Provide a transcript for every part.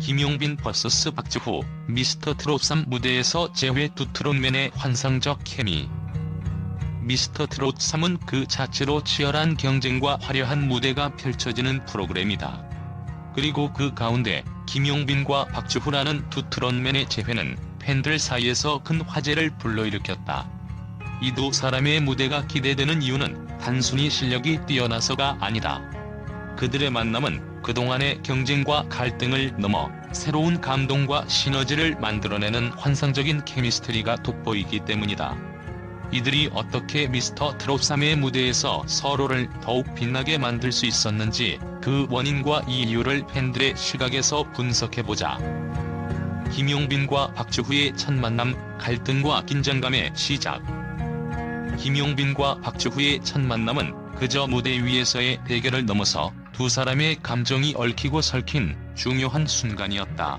김용빈 vs 박지후, 미스터 트롯 3 무대에서 재회 두 트롯맨의 환상적 케미. 미스터 트롯 3은 그 자체로 치열한 경쟁과 화려한 무대가 펼쳐지는 프로그램이다. 그리고 그 가운데 김용빈과 박지후라는 두 트롯맨의 재회는 팬들 사이에서 큰 화제를 불러일으켰다. 이 두 사람의 무대가 기대되는 이유는 단순히 실력이 뛰어나서가 아니다. 그들의 만남은 그동안의 경쟁과 갈등을 넘어 새로운 감동과 시너지를 만들어내는 환상적인 케미스트리가 돋보이기 때문이다. 이들이 어떻게 미스터 트롯 3의 무대에서 서로를 더욱 빛나게 만들 수 있었는지 그 원인과 이유를 팬들의 시각에서 분석해보자. 김용빈과 박주후의 첫 만남, 갈등과 긴장감의 시작. 김용빈과 박주후의 첫 만남은 그저 무대 위에서의 대결을 넘어서 두 사람의 감정이 얽히고 설킨 중요한 순간이었다.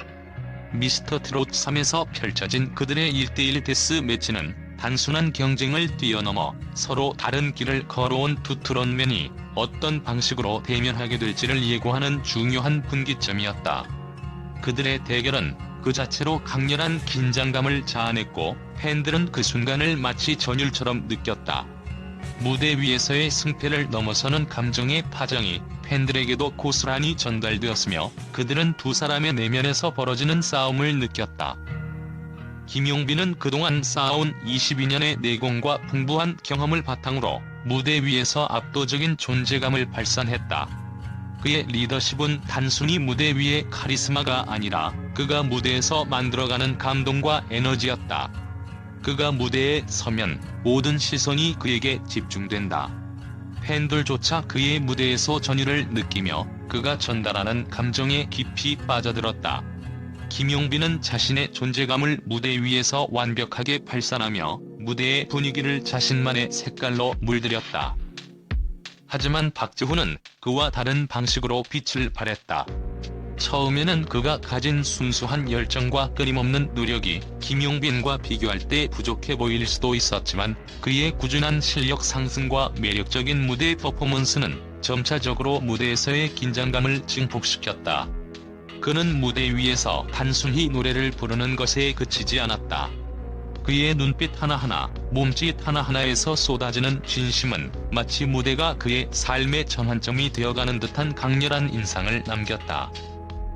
미스터 트롯 3에서 펼쳐진 그들의 1대1 데스 매치는 단순한 경쟁을 뛰어넘어 서로 다른 길을 걸어온 두 트롯맨이 어떤 방식으로 대면하게 될지를 예고하는 중요한 분기점이었다. 그들의 대결은 그 자체로 강렬한 긴장감을 자아냈고 팬들은 그 순간을 마치 전율처럼 느꼈다. 무대 위에서의 승패를 넘어서는 감정의 파장이 팬들에게도 고스란히 전달되었으며 그들은 두 사람의 내면에서 벌어지는 싸움을 느꼈다. 김용빈은 그동안 쌓아온 22년의 내공과 풍부한 경험을 바탕으로 무대 위에서 압도적인 존재감을 발산했다. 그의 리더십은 단순히 무대 위의 카리스마가 아니라 그가 무대에서 만들어가는 감동과 에너지였다. 그가 무대에 서면 모든 시선이 그에게 집중된다. 팬들조차 그의 무대에서 전율을 느끼며 그가 전달하는 감정에 깊이 빠져들었다. 김용빈은 자신의 존재감을 무대 위에서 완벽하게 발산하며 무대의 분위기를 자신만의 색깔로 물들였다. 하지만 박지훈은 그와 다른 방식으로 빛을 발했다. 처음에는 그가 가진 순수한 열정과 끊임없는 노력이 김용빈과 비교할 때 부족해 보일 수도 있었지만 그의 꾸준한 실력 상승과 매력적인 무대 퍼포먼스는 점차적으로 무대에서의 긴장감을 증폭시켰다. 그는 무대 위에서 단순히 노래를 부르는 것에 그치지 않았다. 그의 눈빛 하나하나, 몸짓 하나하나에서 쏟아지는 진심은 마치 무대가 그의 삶의 전환점이 되어가는 듯한 강렬한 인상을 남겼다.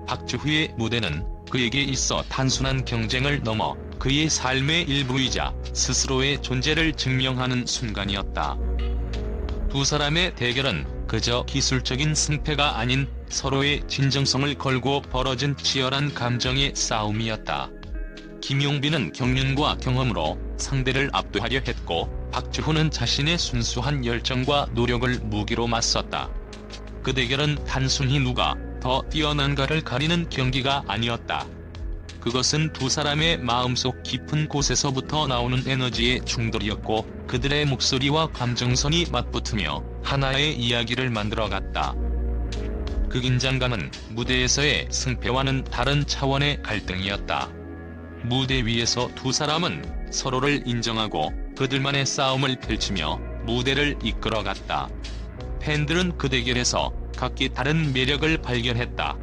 박주후의 무대는 그에게 있어 단순한 경쟁을 넘어 그의 삶의 일부이자 스스로의 존재를 증명하는 순간이었다. 두 사람의 대결은 그저 기술적인 승패가 아닌 서로의 진정성을 걸고 벌어진 치열한 감정의 싸움이었다. 김용빈은 경륜과 경험으로 상대를 압도하려 했고 박주호는 자신의 순수한 열정과 노력을 무기로 맞섰다. 그 대결은 단순히 누가 더 뛰어난가를 가리는 경기가 아니었다. 그것은 두 사람의 마음속 깊은 곳에서부터 나오는 에너지의 충돌이었고 그들의 목소리와 감정선이 맞붙으며 하나의 이야기를 만들어갔다. 그 긴장감은 무대에서의 승패와는 다른 차원의 갈등이었다. 무대 위에서 두 사람은 서로를 인정하고 그들만의 싸움을 펼치며 무대를 이끌어갔다. 팬들은 그 대결에서 각기 다른 매력을 발견했다.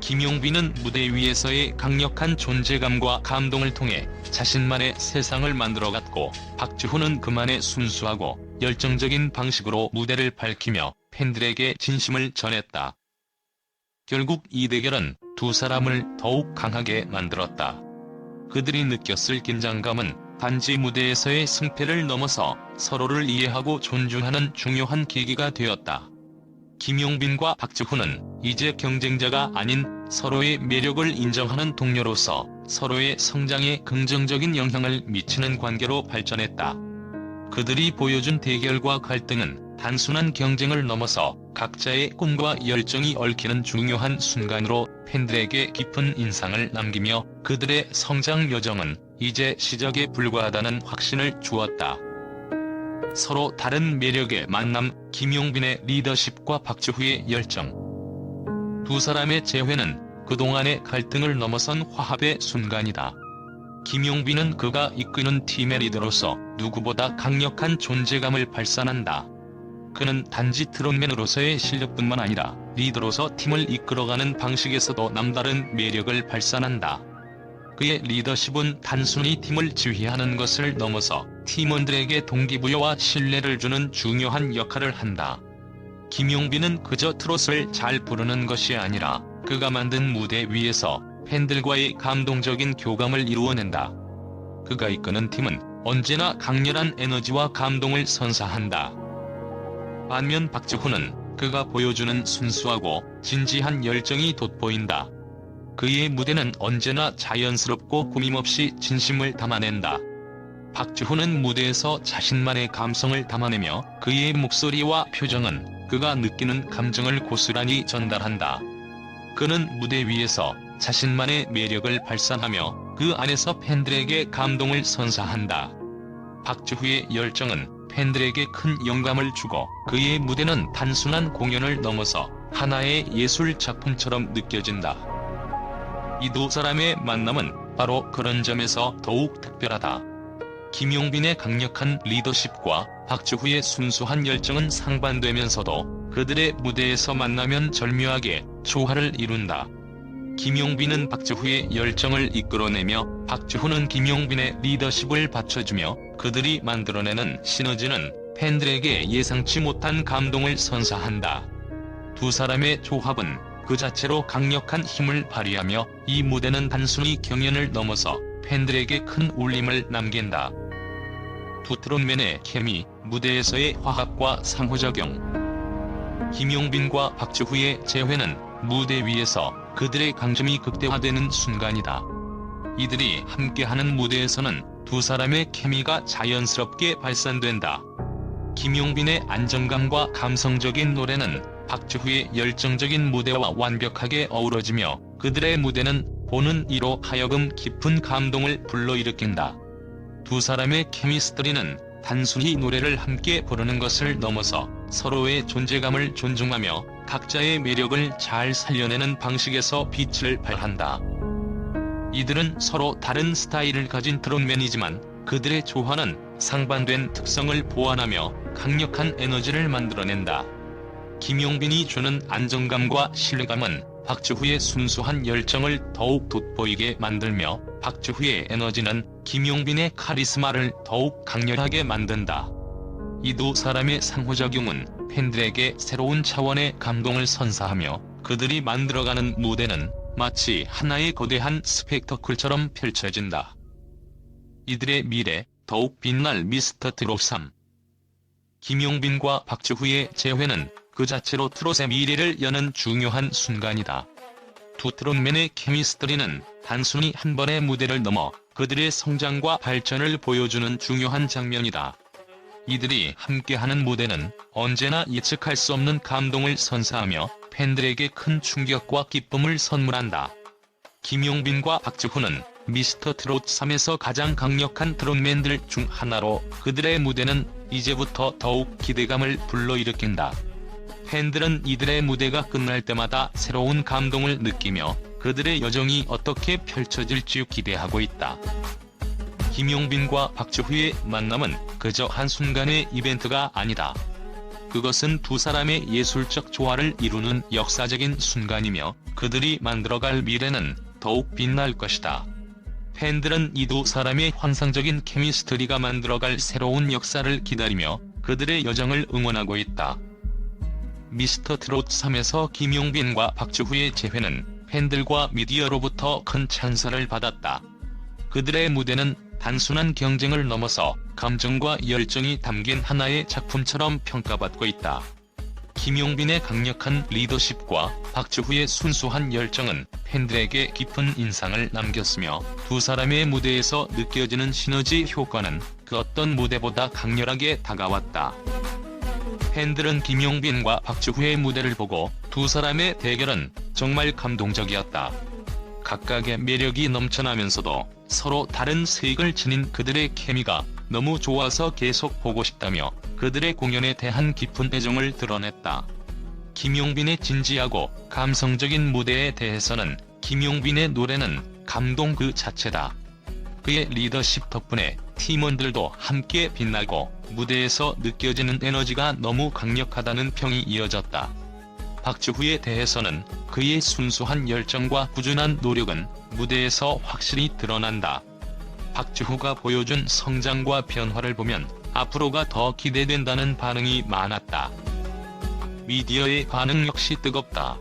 김용빈은 무대 위에서의 강력한 존재감과 감동을 통해 자신만의 세상을 만들어갔고 박주호는 그만의 순수하고 열정적인 방식으로 무대를 밝히며 팬들에게 진심을 전했다. 결국 이 대결은 두 사람을 더욱 강하게 만들었다. 그들이 느꼈을 긴장감은 단지 무대에서의 승패를 넘어서 서로를 이해하고 존중하는 중요한 계기가 되었다. 김용빈과 박지훈은 이제 경쟁자가 아닌 서로의 매력을 인정하는 동료로서 서로의 성장에 긍정적인 영향을 미치는 관계로 발전했다. 그들이 보여준 대결과 갈등은 단순한 경쟁을 넘어서 각자의 꿈과 열정이 얽히는 중요한 순간으로 팬들에게 깊은 인상을 남기며 그들의 성장 여정은 이제 시작에 불과하다는 확신을 주었다. 서로 다른 매력의 만남, 김용빈의 리더십과 박주후의 열정. 두 사람의 재회는 그동안의 갈등을 넘어선 화합의 순간이다. 김용빈은 그가 이끄는 팀의 리더로서 누구보다 강력한 존재감을 발산한다. 그는 단지 트롯맨으로서의 실력뿐만 아니라 리더로서 팀을 이끌어가는 방식에서도 남다른 매력을 발산한다. 그의 리더십은 단순히 팀을 지휘하는 것을 넘어서 팀원들에게 동기부여와 신뢰를 주는 중요한 역할을 한다. 김용빈은 그저 트롯을 잘 부르는 것이 아니라 그가 만든 무대 위에서 팬들과의 감동적인 교감을 이루어낸다. 그가 이끄는 팀은 언제나 강렬한 에너지와 감동을 선사한다. 반면 박지훈은 그가 보여주는 순수하고 진지한 열정이 돋보인다. 그의 무대는 언제나 자연스럽고 꾸밈없이 진심을 담아낸다. 박지훈은 무대에서 자신만의 감성을 담아내며 그의 목소리와 표정은 그가 느끼는 감정을 고스란히 전달한다. 그는 무대 위에서 자신만의 매력을 발산하며 그 안에서 팬들에게 감동을 선사한다. 박지후의 열정은 팬들에게 큰 영감을 주고 그의 무대는 단순한 공연을 넘어서 하나의 예술 작품처럼 느껴진다. 이 두 사람의 만남은 바로 그런 점에서 더욱 특별하다. 김용빈의 강력한 리더십과 박지후의 순수한 열정은 상반되면서도 그들의 무대에서 만나면 절묘하게 조화를 이룬다. 김용빈은 박지후의 열정을 이끌어내며 박지후는 김용빈의 리더십을 받쳐주며 그들이 만들어내는 시너지는 팬들에게 예상치 못한 감동을 선사한다. 두 사람의 조합은 그 자체로 강력한 힘을 발휘하며 이 무대는 단순히 경연을 넘어서 팬들에게 큰 울림을 남긴다. 두 트롯맨의 케미, 무대에서의 화합과 상호작용. 김용빈과 박지후의 재회는 무대 위에서 그들의 강점이 극대화되는 순간이다. 이들이 함께하는 무대에서는 두 사람의 케미가 자연스럽게 발산된다. 김용빈의 안정감과 감성적인 노래는 박지후의 열정적인 무대와 완벽하게 어우러지며 그들의 무대는 보는 이로 하여금 깊은 감동을 불러일으킨다. 두 사람의 케미스트리는 단순히 노래를 함께 부르는 것을 넘어서 서로의 존재감을 존중하며 각자의 매력을 잘 살려내는 방식에서 빛을 발한다. 이들은 서로 다른 스타일을 가진 트롯맨이지만 그들의 조화는 상반된 특성을 보완하며 강력한 에너지를 만들어낸다. 김용빈이 주는 안정감과 신뢰감은 박지후의 순수한 열정을 더욱 돋보이게 만들며 박지후의 에너지는 김용빈의 카리스마를 더욱 강렬하게 만든다. 이 두 사람의 상호작용은 팬들에게 새로운 차원의 감동을 선사하며 그들이 만들어가는 무대는 마치 하나의 거대한 스펙터클처럼 펼쳐진다. 이들의 미래, 더욱 빛날 미스터 트롯 3 김용빈과 박지후의 재회는 그 자체로 트롯의 미래를 여는 중요한 순간이다. 두 트롯맨의 케미스트리는 단순히 한 번의 무대를 넘어 그들의 성장과 발전을 보여주는 중요한 장면이다. 이들이 함께하는 무대는 언제나 예측할 수 없는 감동을 선사하며 팬들에게 큰 충격과 기쁨을 선물한다. 김용빈과 박지훈은 미스터 트롯 3에서 가장 강력한 트롯맨들 중 하나로 그들의 무대는 이제부터 더욱 기대감을 불러일으킨다. 팬들은 이들의 무대가 끝날 때마다 새로운 감동을 느끼며 그들의 여정이 어떻게 펼쳐질지 기대하고 있다. 김용빈과 박지후의 만남은 그저 한순간의 이벤트가 아니다. 그것은 두 사람의 예술적 조화를 이루는 역사적인 순간이며 그들이 만들어갈 미래는 더욱 빛날 것이다. 팬들은 이 두 사람의 환상적인 케미스트리가 만들어갈 새로운 역사를 기다리며 그들의 여정을 응원하고 있다. 미스터 트롯 3에서 김용빈과 박지후의 재회는 팬들과 미디어로부터 큰 찬사를 받았다. 그들의 무대는 단순한 경쟁을 넘어서 감정과 열정이 담긴 하나의 작품처럼 평가받고 있다. 김용빈의 강력한 리더십과 박지후의 순수한 열정은 팬들에게 깊은 인상을 남겼으며 두 사람의 무대에서 느껴지는 시너지 효과는 그 어떤 무대보다 강렬하게 다가왔다. 팬들은 김용빈과 박지후의 무대를 보고 두 사람의 대결은 정말 감동적이었다. 각각의 매력이 넘쳐나면서도 서로 다른 색을 지닌 그들의 케미가 너무 좋아서 계속 보고 싶다며 그들의 공연에 대한 깊은 애정을 드러냈다. 김용빈의 진지하고 감성적인 무대에 대해서는 김용빈의 노래는 감동 그 자체다. 그의 리더십 덕분에 팀원들도 함께 빛나고 무대에서 느껴지는 에너지가 너무 강력하다는 평이 이어졌다. 박주후에 대해서는 그의 순수한 열정과 꾸준한 노력은 무대에서 확실히 드러난다. 박주후가 보여준 성장과 변화를 보면 앞으로가 더 기대된다는 반응이 많았다. 미디어의 반응 역시 뜨겁다.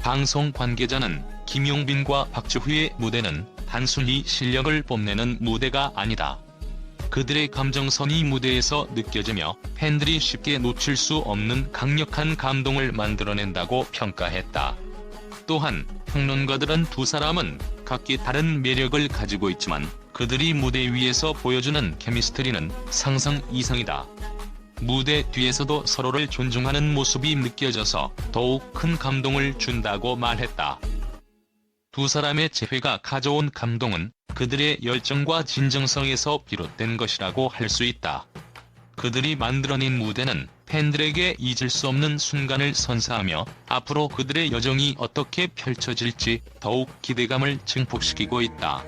방송 관계자는 김용빈과 박주후의 무대는 단순히 실력을 뽐내는 무대가 아니다. 그들의 감정선이 무대에서 느껴지며 팬들이 쉽게 놓칠 수 없는 강력한 감동을 만들어낸다고 평가했다. 또한 평론가들은 두 사람은 각기 다른 매력을 가지고 있지만 그들이 무대 위에서 보여주는 케미스트리는 상상 이상이다. 무대 뒤에서도 서로를 존중하는 모습이 느껴져서 더욱 큰 감동을 준다고 말했다. 두 사람의 재회가 가져온 감동은 그들의 열정과 진정성에서 비롯된 것이라고 할 수 있다. 그들이 만들어낸 무대는 팬들에게 잊을 수 없는 순간을 선사하며 앞으로 그들의 여정이 어떻게 펼쳐질지 더욱 기대감을 증폭시키고 있다.